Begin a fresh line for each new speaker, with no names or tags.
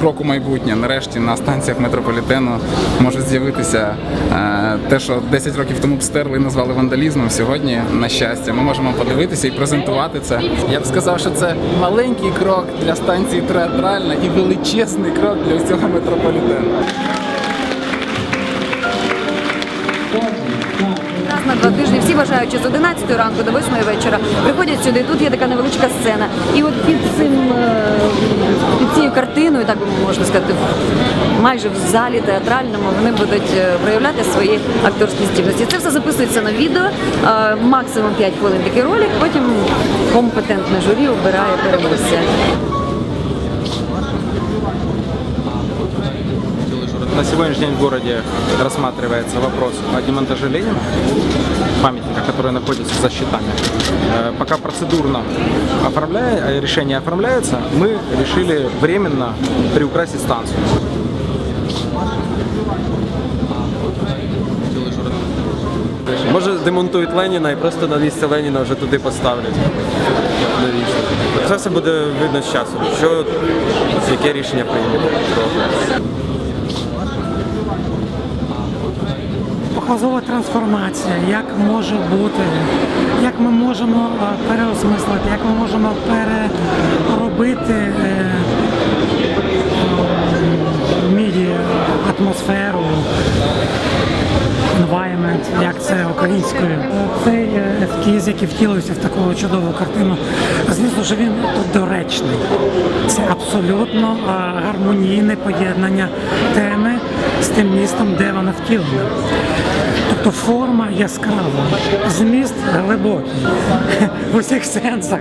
крок у майбутнє. Нарешті на станціях метрополітену може з'явитися е, те, що 10 років тому б стерли і назвали вандалізмом. Сьогодні, на щастя, ми можемо подивитися і презентувати це. Я б сказав, що це маленький крок для станції театральна і величезний крок для всього метрополітену.
На два тижні всі бажаючи з 11 ранку до 8 вечора приходять сюди. Тут є така невеличка сцена. І от під цим е, під цією картиною, так можна сказати, майже в залі театральному вони будуть е, проявляти свої акторські здібності. Це все записується на відео, е, максимум 5 хвилин такий ролик. Потім компетентне журі обирає переможця.
На сегодняшний день в городе рассматривается вопрос о демонтаже Ленина, памятника, который находится за щитами. Э, Пока процедурно оформляя, э, решение оформляется, мы решили временно приукрасить станцию.
Може демонтують Леніна і просто на місце Леніна вже туди поставлять. Навіщо? Це все буде видно з часом. Що, яке рішення прийняти.
Показова трансформація, як може бути, як ми можемо е, переосмислити, як ми можемо переробити е, е, атмосферу, environment, як це українською. Цей е, ескіз, який втілився в таку чудову картину, звісно, що він доречний. Це абсолютно гармонійне поєднання теми з тим містом, де вона втілена. Тобто форма яскрава, зміст глибокий в усіх сенсах.